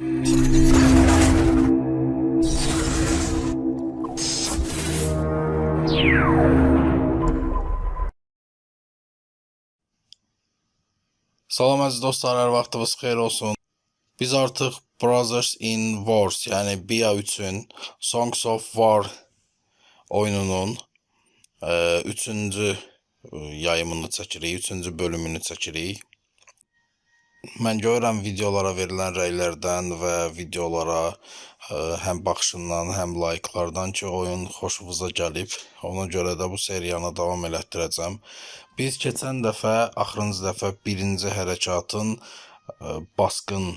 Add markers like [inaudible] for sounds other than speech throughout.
Salam əziz dostlar, hər vaxtınız xeyir olsun. Biz artıq Brothers in Wars, yəni BIA üçün Songs of War oyununun e, üçüncü e, yayımını çəkirik, üçüncü bölümünü çəkirik. Mən görürəm videolara verilən rəylərdən və videolara e, həm baxışından, həm layıqlardan ki, oyun xoşunuza gəlib. Ona görə də bu seriyanı davam elətdirəcəm. Biz keçən dəfə, axırıncı dəfə birinci hərəkatın e, basqın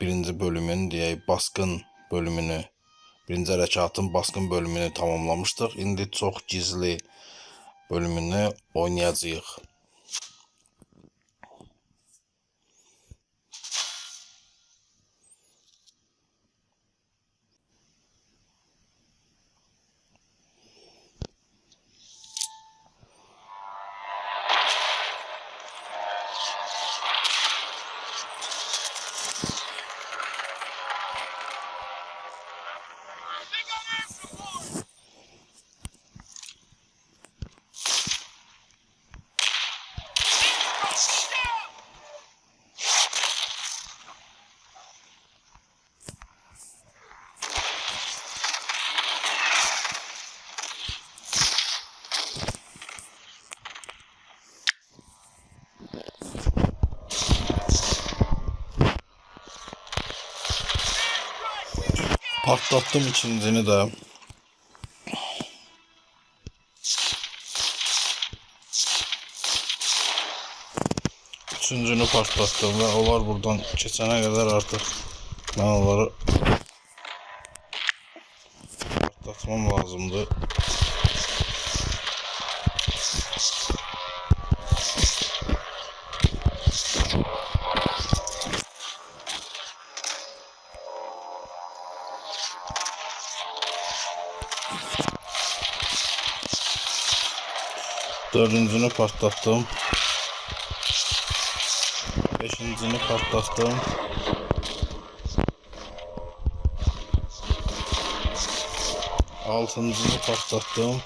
birinci bölümün deyək, basqın bölümünü, birinci hərəkatın basqın bölümünü tamamlamışdıq. İndi çox gizli bölümünü oynayacağıq. Patlattım ikincini de. Üçüncünü patlattım ve onlar buradan geçene kadar artık ben onları patlatmam lazımdı. Dördüncünü patlattım. Beşincini patlattım. Altıncını patlattım.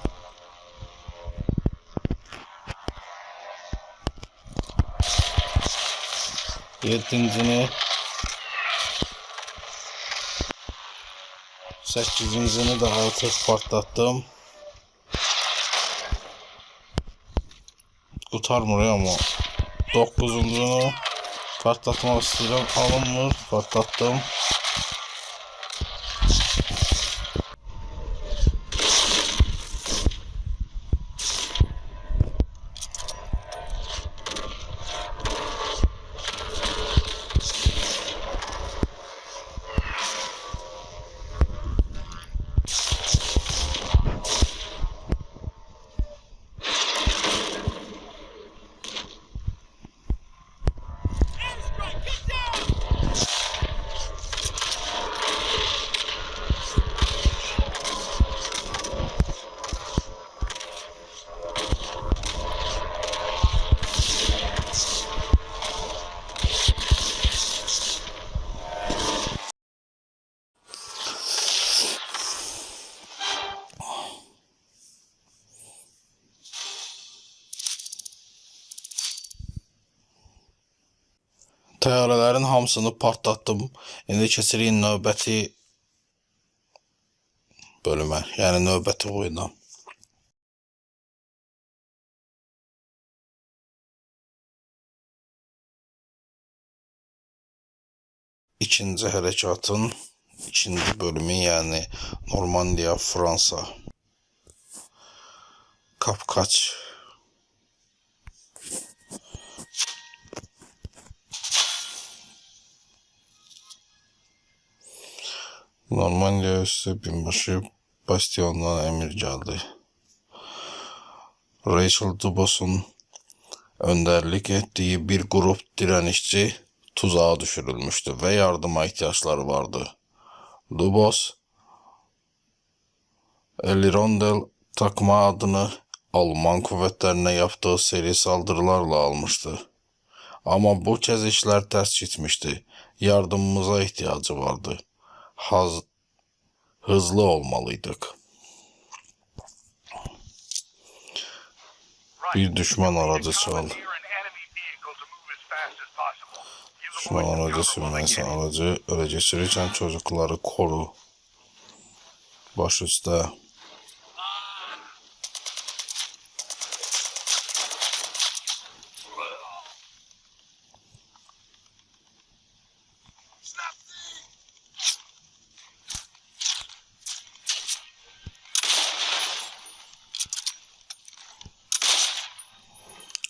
Yedincini Sekizincini de artık patlattım. Kurtarmıyor ama Dokuzuncunu patlatmak istiyorum. Alınmır. Patlattım. Təyyarələrin hamısını partlatdım. İndi keçirik növbəti bölümə, yəni növbəti oyuna. İkinci hərəkatın ikinci bölümü, yəni Normandiya, Fransa. Kapkaç Normandiya üstü binbaşı Bastion'dan emir geldi. Rachel Dubos'un önderlik ettiği bir grup direnişçi tuzağa düşürülmüştü ve yardıma ihtiyaçları vardı. Dubos, Elirondel takma adını Alman kuvvetlerine yaptığı seri saldırılarla almıştı. Ama bu kez işler ters gitmişti. Yardımımıza ihtiyacı vardı. Haz hızlı olmalıydık. Bir düşman aracı çal. Düşman aracı sürmeysen aracı öyle geçirirken çocukları koru. Baş üstte.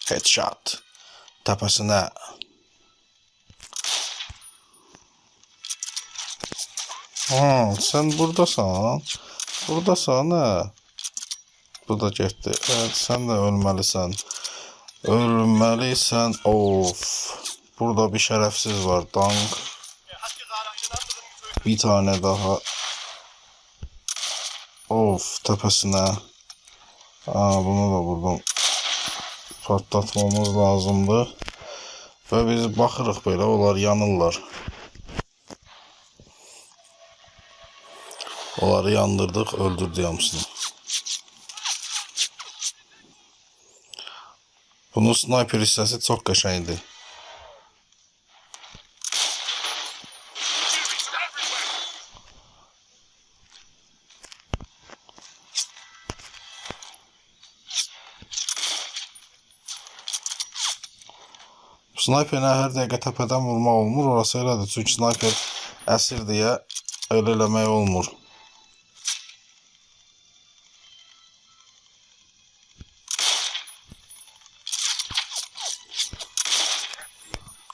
Headshot. Tepesine. Ha, sen buradasan. Buradasan ha. Bu da getdi. Evet, sen de ölmelisən. Ölmelisən. Of. Burada bir şerefsiz var. Dank. Bir tane daha. Of tepesine. Aa, bunu da buradan patlatmamız lazımdı. Və biz baxırıq belə, onlar yanırlar. Onları yandırdıq, öldürdü hamısını. Bunun sniper hissəsi çox qəşəngdir. Snayperlə hər dəqiqə təpədən vurmaq olmur, orası elədir. Çünki snayper əsir deyə elə eləmək olmur.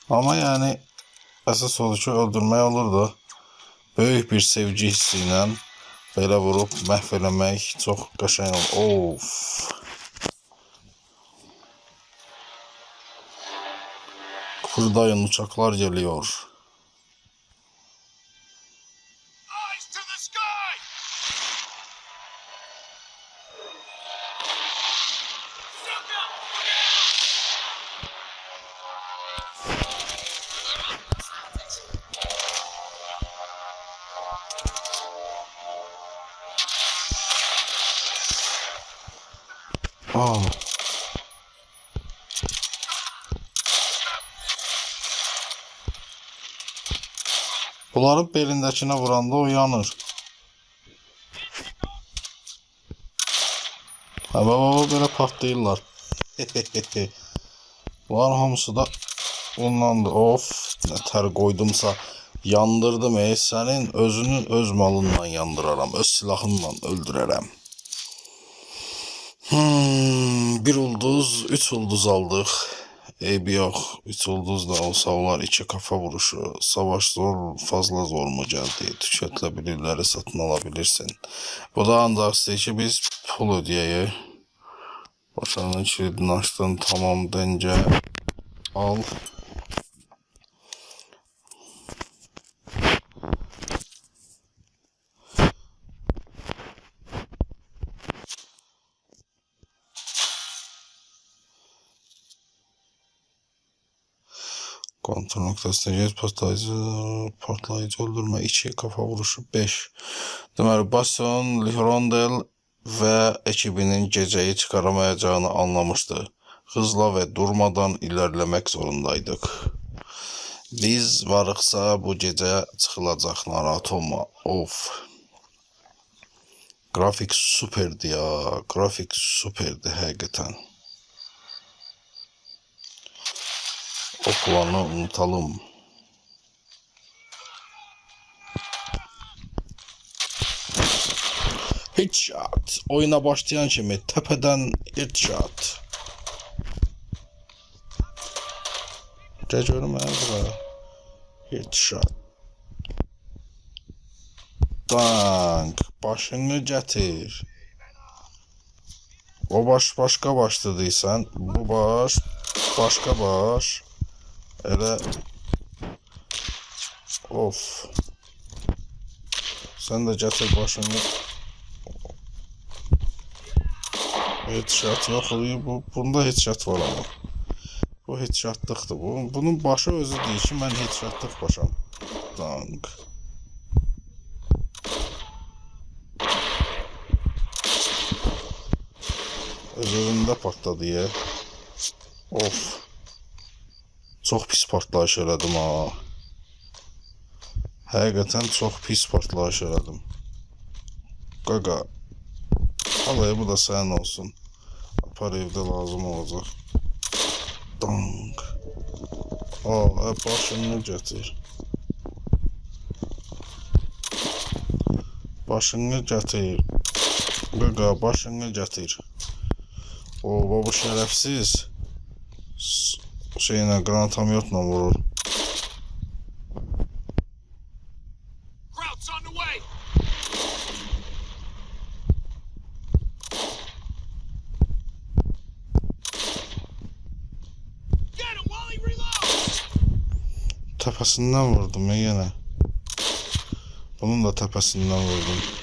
Ama yani əsas odur ki, öldürmək olur da. Böyük bir sevgi hissi ilə belə vurub məhv eləmək çox qəşəng olur. Of. Kıpırdayın uçaklar geliyor. Bunların belindəkine vuranda o yanır. Ha baba böyle partlayırlar. [laughs] Bunların hamısı da bundandır. Of ne ter koydumsa yandırdım ey senin özünün öz malından yandıraram. Öz silahınla öldürərəm. Hmm, bir ulduz, üç ulduz aldık. Eybi yok. Üç ulduz da olsa olar iki kafa vuruşu. Savaş zor, fazla zor mu geldi? Tüketilebilirleri satın alabilirsin. Bu da ancak size biz pul ödeyeyim. Başarının kilidini açtın tamam dence al. Kontrol noktasına geç patlayıcı, patlayıcı öldürme 2, kafa vuruşu 5. Deməli, Bastion, Lihrondel və ekibinin gecəyi çıxaramayacağını anlamışdı. Hızla və durmadan ilerlemek zorundaydıq. Biz varıqsa bu gecə çıxılacaq, narahat olma. Of. Grafik süperdi ya. Grafik süperdi həqiqətən. O planı unutalım. Headshot. Oyuna başlayan kimi tepeden headshot. Gel görüm bura. Headshot. Dank. Başını getir. O baş başka başladıysan bu baş başka baş. Elə Of. Sen de getir başını. Headshot oluyor. Bu, bunda headshot var ama. Bu headshotlıqdır bu. Bunun başı özü deyir ki, mən headshotlıq başam. Dank. Özüründə partladı ya. Of. Çox pis partlayış elədim ha. Həqiqətən çox pis partlayış elədim. Qaqa. Alay bu da sənin olsun. Apar evdə lazım olacaq. Dank. Aa, başını gətir. Başını gətir. Qaqa, başını gətir. O, bu şərəfsiz. Şeylə, qranatometlə vurur. Təpəsindən vurdum ya yenə. Bunun da təpəsindən vurdum.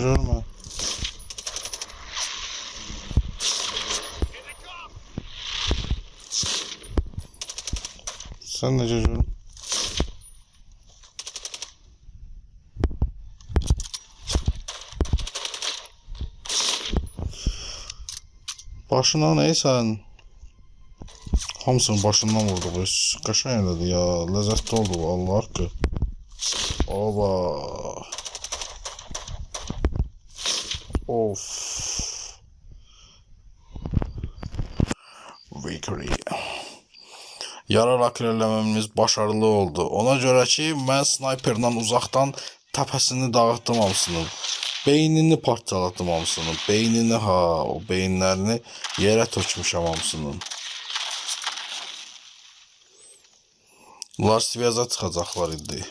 Görmə. Here they come! Sən necə görüm? Başına neysən? Hamısının başından vurdu bu. Qəşəng elədi ya. Ləzzətli oldu Allah haqqı. Oba. Of. Victory. Yararak ilerlememiz başarılı oldu. Ona görə ki, mən snayperdən uzaqdan təpəsini dağıtdım hamısını. Beynini parçaladım hamısını. Beynini ha, o beyinlərini yerə tökmüşəm hamısını. Bunlar siviyəza çıxacaqlar idi.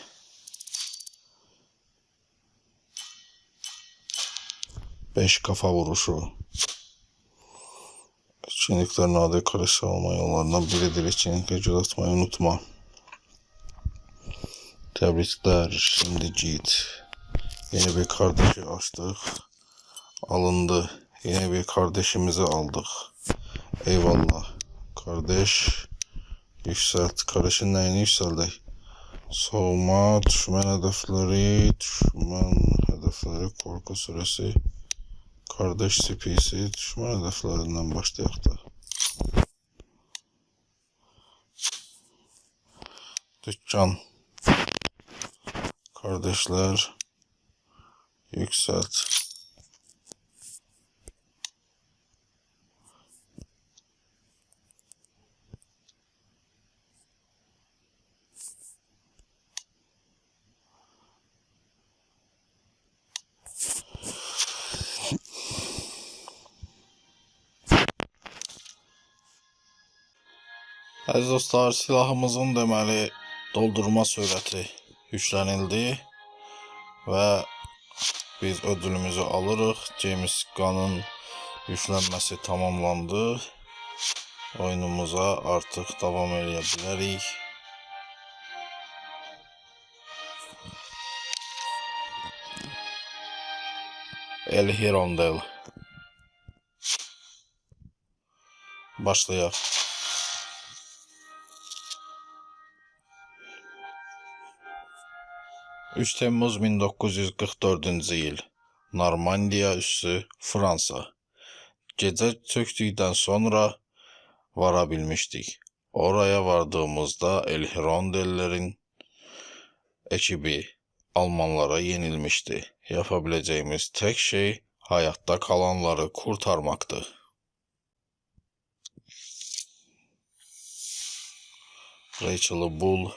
5 kafa vuruşu. Çinliklerin adı karısı olma yollarından biridir. Çinlikle cüzdatmayı unutma. Tebrikler. Şimdi Ciğit. Yeni bir kardeşi açtık. Alındı. Yeni bir kardeşimizi aldık. Eyvallah. Kardeş yükselt. Kardeşin neyini yükseldik? Soğuma, düşman hedefleri, düşman hedefleri, korku süresi, kardeş CP'si, düşman hedeflerinden başlayaq da. Dükkan. Kardeşler. Yükselt. Əziz dostlar, silahımızın deməli doldurma sürəti yüklənildi və biz ödülümüzü alırıq. James Gunn'ın yüklənməsi tamamlandı. Oyunumuza artıq davam edə bilərik. El Hirondel. Başlayaq. 3 Temmuz 1944-cü il. Normandiya üssü Fransa. Gecə çökdükdən sonra vara bilmişdik. Oraya vardığımızda El Hirondellerin ekibi Almanlara yenilmişti. Yapabileceğimiz tek şey hayatta kalanları kurtarmaktı. Rachel'ı bul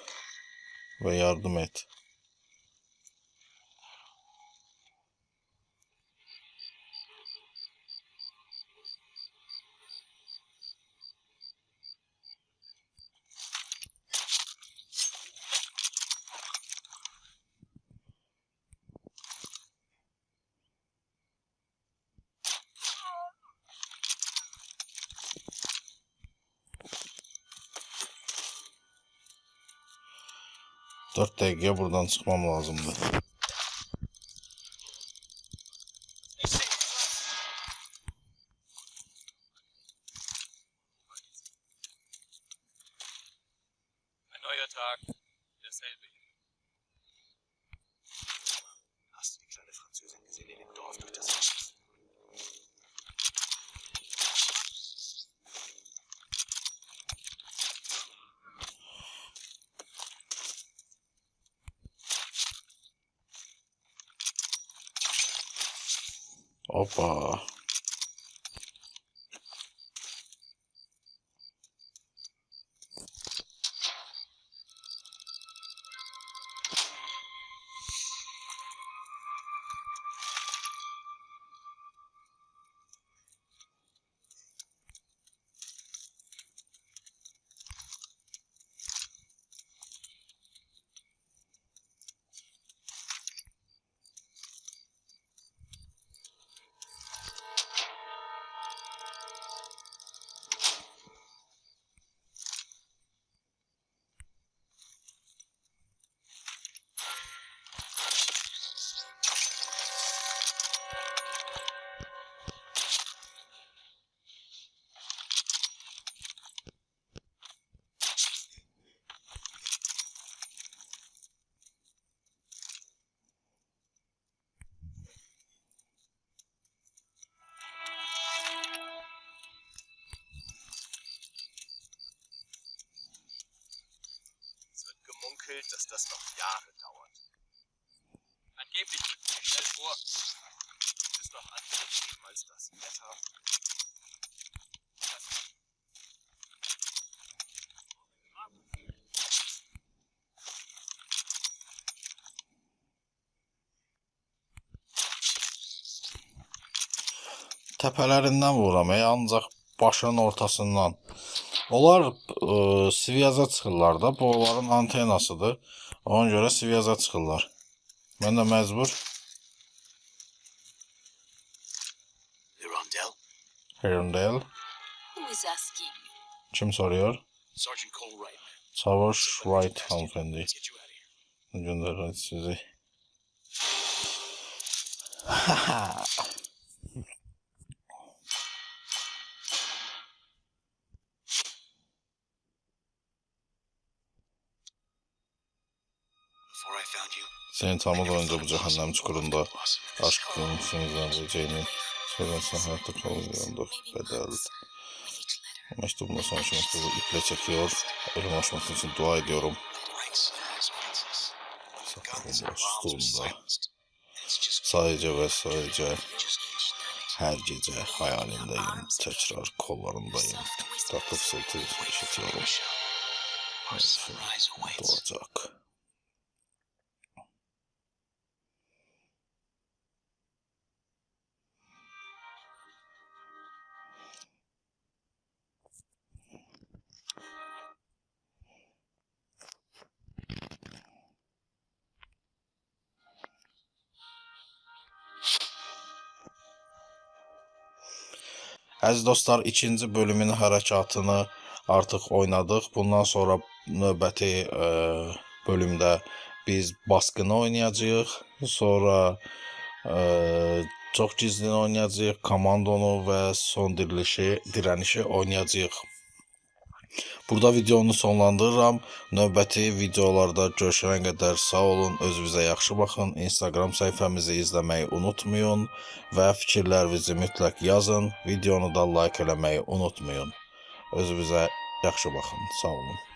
ve yardım et. 4 dəqiqəyə buradan çıxmam lazımdır. Opa! Das noch Jahre dauert. Angeblich rücken sie schnell vor. Es noch andere Themen als das Wetter. Təpələrindən vururam, ey, ancaq başının ortasından. Onlar ə, sviyaza çıxırlar da, bu onların antenasıdır. Ona görə sviyaza çıxırlar. Mən də məcbur is asking? kim soruyor? Sergeant Cole Wright. Çavuş Wright hanımefendi. Göndərir sizi. [laughs] Seni tanımadan önce bu cehennem çukurunda aşkın sinizden vereceğini söylersen hayatta kalıyorduk bedel. With each letter, Mektubumla son şu mektubu iple çekiyor. Ölüm aşması için dua ediyorum. Sakalım just Sadece ve sadece her gece hayalindeyim. Tekrar kollarındayım. Tatlı fısıltı işitiyorum. Sunrise awaits. Doğacak. Əziz dostlar, ikinci bölümün hərəkatını artıq oynadıq. Bundan sonra növbəti ə, bölümdə biz basqını oynayacağıq. Sonra ə, çox gizlini oynayacağıq, komandonu və son dirilişi, dirənişi oynayacağıq. Burada videonu sonlandırıram. Növbəti videolarda görüşənə qədər sağ olun, özünüzə yaxşı baxın. Instagram səhifəmizi izləməyi unutmayın və fikirlərinizi mütləq yazın. Videonu da like eləməyi unutmayın. Özünüzə yaxşı baxın. Sağ olun.